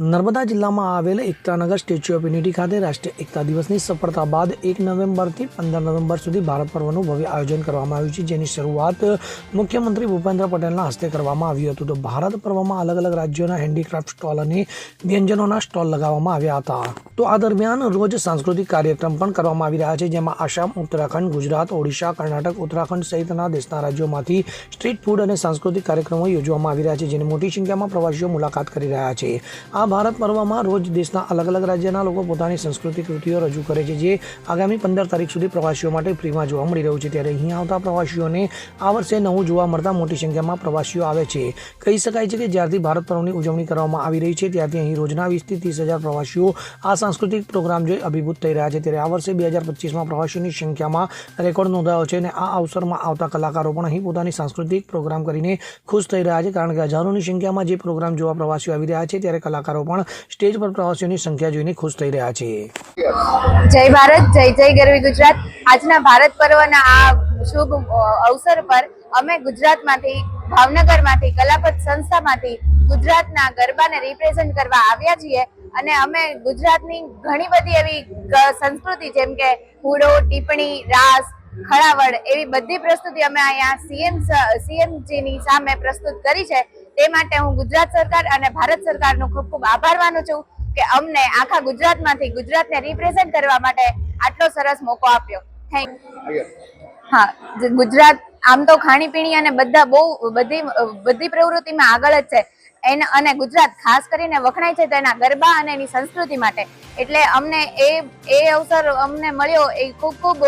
નર્મદા જિલ્લામાં આવેલ Ektanagar statue of unity ખાતે રાષ્ટ્રીય એકતા દિવસની સફળતા બાદ એક નવેમ્બરથી પંદર નવેમ્બર સુધી ભારત પર્વનું ભવ્ય આયોજન કરવામાં આવ્યું છે, જેની શરૂઆત મુખ્યમંત્રી ભૂપેન્દ્ર પટેલના હસ્તે કરવામાં આવ્યું હતું. તો ભારત પર્વમાં અલગ અલગ રાજ્યોના હેન્ડીક્રાફ્ટ સ્ટોલ અને વ્યંજનોના સ્ટોલ લગાવવામાં આવ્યા હતા. તો આ દરમિયાન રોજ સાંસ્કૃતિક કાર્યક્રમ પણ કરવામાં આવી રહ્યા છે, જેમાં આસામ, ઉત્તરાખંડ, ગુજરાત, ઓડિશા, કર્ણાટક, ઉત્તરાખંડ સહિતના દેશના રાજ્યોમાંથી સ્ટ્રીટ ફૂડ અને સાંસ્કૃતિક કાર્યક્રમો યોજવામાં આવી રહ્યા છે, જેની મોટી સંખ્યામાં પ્રવાસીઓ મુલાકાત કરી રહ્યા છે. આ ભારત પર્વમાં રોજ દેશના અલગ અલગ રાજ્યના લોકો પોતાની સંસ્કૃતિ કૃતિઓ રજૂ કરે છે, જે આગામી પંદર તારીખ સુધી પ્રવાસીઓ માટે ફ્રીમાં જોવા મળી રહ્યું છે. ત્યારે અહીં આવતા પ્રવાસીઓને આ વર્ષે નવું જોવા મળતા મોટી સંખ્યામાં પ્રવાસીઓ આવે છે. કહી શકાય છે કે જ્યારથી ભારત પર્વની ઉજવણી કરવામાં આવી રહી છે, ત્યારથી અહીં રોજના વીસથી ત્રીસ હજાર પ્રવાસીઓ આ સાંસ્કૃતિક પ્રોગ્રામ જોઈ અભિભૂત થઈ રહ્યા છે. ત્યારે આ વર્ષે બે હજાર પચીસમાં પ્રવાસીઓની સંખ્યામાં રેકોર્ડ નોંધાયો છે અને આ અવસરમાં આવતા કલાકારો પણ અહીં પોતાની સાંસ્કૃતિક પ્રોગ્રામ કરીને ખુશ થઈ રહ્યા છે, કારણ કે હજારોની સંખ્યામાં જે પ્રોગ્રામ જોવા પ્રવાસીઓ આવી રહ્યા છે, ત્યારે કલાકારો પણ સ્ટેજ પર પ્રવાસીઓની સંખ્યા જોઈને ખુશ થઈ રહ્યા છે. જય ભારત, જય જય ગરવી ગુજરાત. આજના ભારત પર્વના આ શુભ અવસર પર અમે ગુજરાતમાંથી, ભાવનગરમાંથી, કલાપત સંસ્થામાંથી ગુજરાતના ગરબાને રિપ્રેઝન્ટ કરવા આવ્યા છીએ અને અમે ગુજરાતની ઘણી બધી એવી સંસ્કૃતિ જેમ કે હુડો ટીપણી રાસ, ખળાવડ એવી બધી પ્રસ્તુતિ અમે અહીંયા સીએમ સીએમજીની સામે પ્રસ્તુત કરી છે. તે માટે હું ગુજરાત સરકાર અને ભારત સરકારનો ખૂબ ખૂબ આભાર માનું છું કે અમને આખા ગુજરાતમાંથી ગુજરાતને રિપ્રેઝેન્ટ કરવા માટે આટલો સરસ મોકો આપ્યો. થેન્ક હા ગુજરાત આમ તો ખાણીપીણી અને બધા બહુ બધી બધી પ્રવૃત્તિમાં આગળ જ છે. એને અને ગુજરાત ખાસ કરીને વખણાય છે તેના ગરબા અને એની સંસ્કૃતિ માટે. એટલે અમને એ એ અવસર અમને મળ્યો એ ખૂબ ખૂબ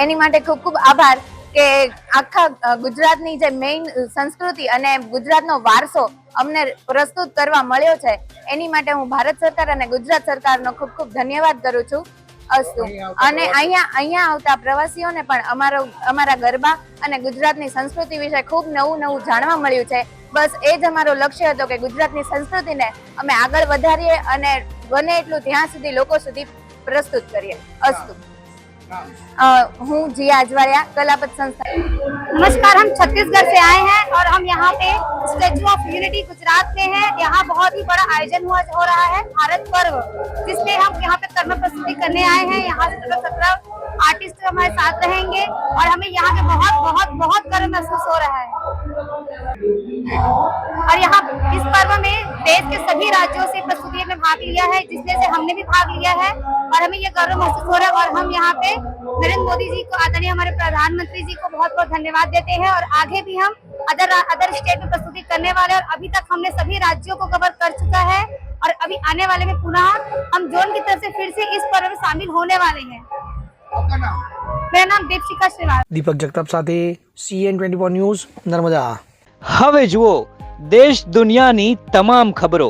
એની માટે ખૂબ ખૂબ આભાર. કે આખા ગુજરાતની જે મેઇન સંસ્કૃતિ અને ગુજરાતનો વારસો અમને પ્રસ્તુત કરવા મળ્યો છે એની માટે હું ભારત સરકાર અને ગુજરાત સરકારનો ખૂબ ખૂબ ધન્યવાદ કરું છું. અસ્તુ. અને અહીંયા અહીંયા આવતા પ્રવાસીઓને પણ અમારો અમારા ગરબા અને ગુજરાતની સંસ્કૃતિ વિશે ખૂબ નવું નવું જાણવા મળ્યું છે. બસ એ જ અમારો લક્ષ્ય હતો કે ગુજરાતની સંસ્કૃતિને અમે આગળ વધારીએ અને બને એટલું ત્યાં સુધી લોકો સુધી પ્રસ્તુત કરીએ. અસ્તુ. हूँ जिया अजवालिया कलापत संस्था। नमस्कार, हम छत्तीसगढ़ से आए हैं और हम यहाँ पे स्टेचू ऑफ़ यूनिटी गुजरात में हैं। यहाँ बहुत ही बड़ा आयोजन हुआ, हो रहा है भारत पर्व, जिसमें हम यहाँ पे कर्म प्रस्तुति करने आए हैं। यहाँ से सत्रह सत्रह आर्टिस्ट हमारे साथ रहेंगे और हमें यहाँ पे बहुत बहुत बहुत गर्व महसूस हो रहा है। और यहाँ इस पर्व में भाग लिया है जिसमें से हमने भी भाग लिया है और हमें ये गर्व महसूस हो रहा है और हम यहाँ पे नरेंद्र मोदी जी को आदरणीय हमारे प्रधानमंत्री जी को बहुत बहुत धन्यवाद देते हैं और आगे भी हम अदर अदर स्टेट में प्रस्तुति करने वाले हैं और अभी तक हमने सभी राज्यों को कवर कर चुका है और अभी आने वाले में पुनः हम जोन की तरफ से फिर से इस पर्व में शामिल होने वाले हैं मेरा नाम दीपशिका श्रीवास्तव દીપક જગતાપ સાથે CN twenty four news Narmada હવે જુઓ દેશ દુનિયાની તમામ ખબરો